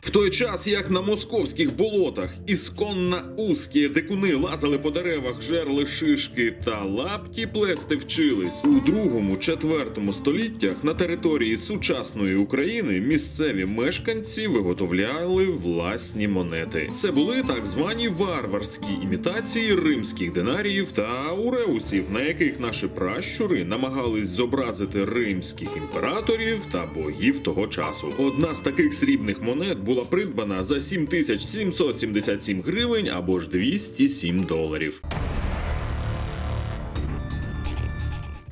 В той час, як на московських болотах ісконно узкі дикуни лазали по деревах, жерли шишки та лапті плести вчились у другому четвертому століттях на території сучасної України місцеві мешканці виготовляли власні монети. Це були так звані варварські імітації римських динаріїв та уреусів, на яких наші пращури намагались зобразити римських імператорів та богів того часу. Одна з таких срібних монет була придбана за 7777 гривень або ж 207 доларів.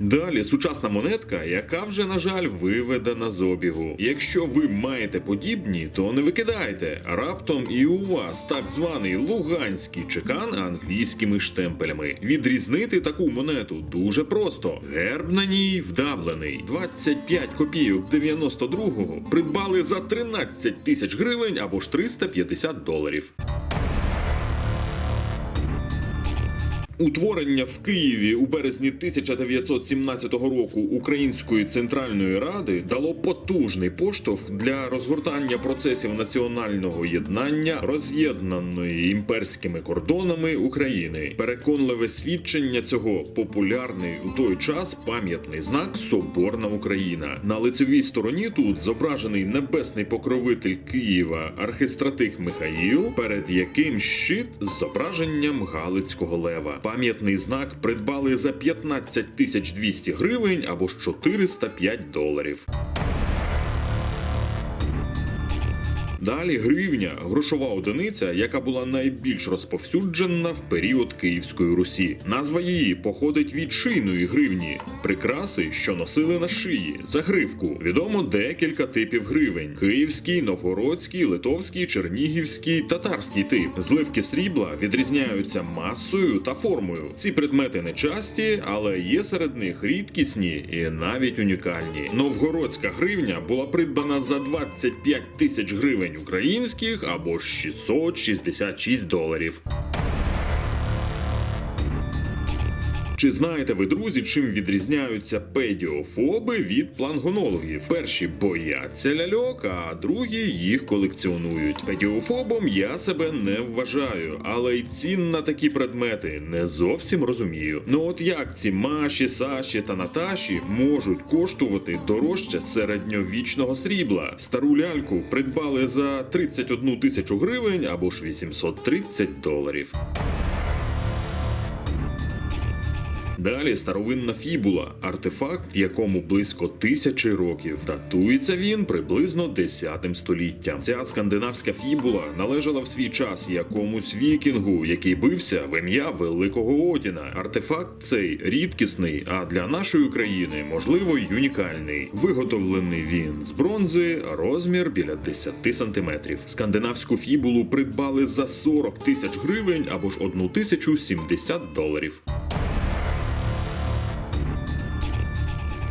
Далі сучасна монетка, яка вже, на жаль, виведена з обігу. Якщо ви маєте подібні, то не викидайте. Раптом і у вас так званий луганський чекан англійськими штемпелями. Відрізнити таку монету дуже просто. Герб на ній вдавлений. 25 копійок 92-го придбали за 13 тисяч гривень або ж 350 доларів. Утворення в Києві у березні 1917 року Української центральної ради дало потужний поштовх для розгортання процесів національного єднання, роз'єднаної імперськими кордонами України. Переконливе свідчення цього популярний у той час пам'ятний знак Соборна Україна. На лицевій стороні тут зображений небесний покровитель Києва архистратих Михаїл, перед яким щит з зображенням Галицького лева. Пам'ятний знак придбали за 15 тисяч 200 гривень або ж 405 доларів. Далі гривня грошова одиниця, яка була найбільш розповсюджена в період Київської Русі. Назва її походить від шийної гривні, прикраси, що носили на шиї, загривку. Відомо декілька типів гривень: київський, новгородський, литовський, чернігівський, татарський тип. Зливки срібла відрізняються масою та формою. Ці предмети не часті, але є серед них рідкісні і навіть унікальні. Новгородська гривня була придбана за 25 тисяч гривень українських або ж 666 доларів. Чи знаєте ви, друзі, чим відрізняються педіофоби від плангонологів? Перші бояться ляльок, а другі їх колекціонують. Педіофобом я себе не вважаю, але й цін на такі предмети не зовсім розумію. Ну от як ці Маші, Саші та Наташі можуть коштувати дорожче середньовічного срібла? Стару ляльку придбали за 31 тисячу гривень або ж 830 доларів. Далі старовинна фібула, артефакт, якому близько тисячі років. Датується він приблизно 10 століттям. Ця скандинавська фібула належала в свій час якомусь вікінгу, який бився в ім'я Великого Одіна. Артефакт цей рідкісний, а для нашої країни можливо й унікальний. Виготовлений він з бронзи, розмір біля 10 сантиметрів. Скандинавську фібулу придбали за 40 тисяч гривень або ж 1070 доларів.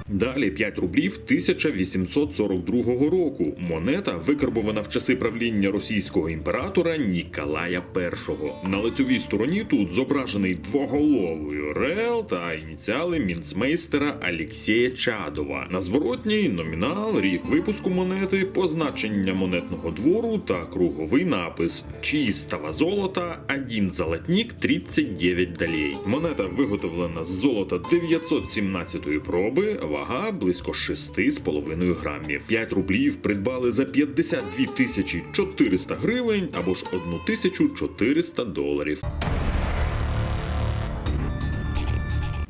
Далі 5 рублів 1842 року. Монета викарбована в часи правління російського імператора Ніколая І. На лицьовій стороні тут зображений двоголовий орел та ініціали мінцмейстера Алексія Чадова. На зворотній номінал, рік випуску монети, позначення монетного двору та круговий напис Чистого золота, один золотник, 39 долей. Монета виготовлена з золота 917 проби, вага близько 6,5 грамів. 5 рублів придбали за 52 тисячі 400 гривень або ж 1400 доларів.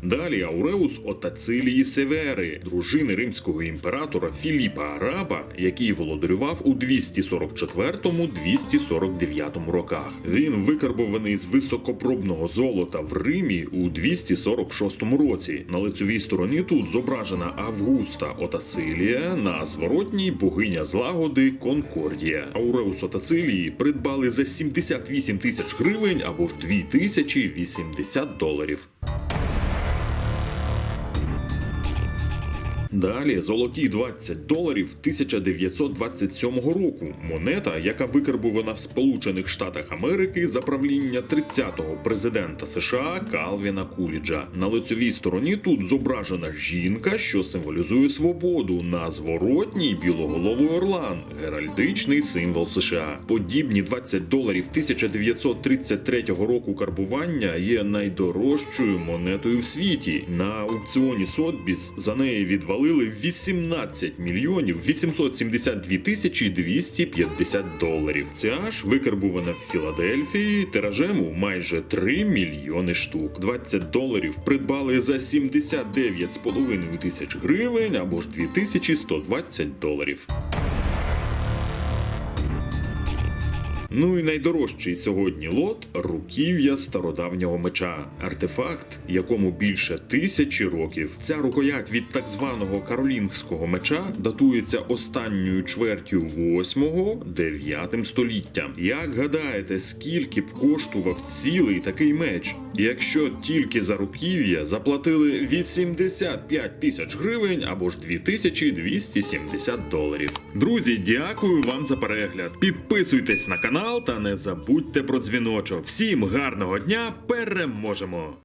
Далі Ауреус Отацилії Севери, дружини римського імператора Філіпа Араба, який володарював у 244-249 роках. Він викарбований з високопробного золота в Римі у 246 році. На лицевій стороні тут зображена Августа Отацилія, на зворотній богиня злагоди Конкордія. Ауреус Отацилії придбали за 78 тисяч гривень або ж 2080 доларів. Далі золоті 20 доларів 1927 року. Монета, яка викарбувана в Сполучених Штатах Америки за правління 30-го президента США Калвіна Куліджа. На лицевій стороні тут зображена жінка, що символізує свободу. На зворотній білоголовий орлан, геральдичний символ США. Подібні 20 доларів 1933 року карбування є найдорожчою монетою в світі. На аукціоні Сотбіс за неї відвалили 18 мільйонів 872 тисячі 250 доларів. Ця ж викарбувана в Філадельфії тиражем у майже 3 мільйони штук. 20 доларів придбали за 79,5 тисяч гривень або ж 2120 доларів. Ну і найдорожчий сьогодні лот руків'я стародавнього меча, артефакт, якому більше тисячі років. Ця рукоять від так званого каролінгського меча датується останньою чвертю 8-9 століття. Як гадаєте, скільки б коштував цілий такий меч? Якщо тільки за руків'я заплатили 85 тисяч гривень або ж 2270 доларів. Друзі, дякую вам за перегляд. Підписуйтесь на канал та не забудьте про дзвіночок. Всім гарного дня! Переможемо!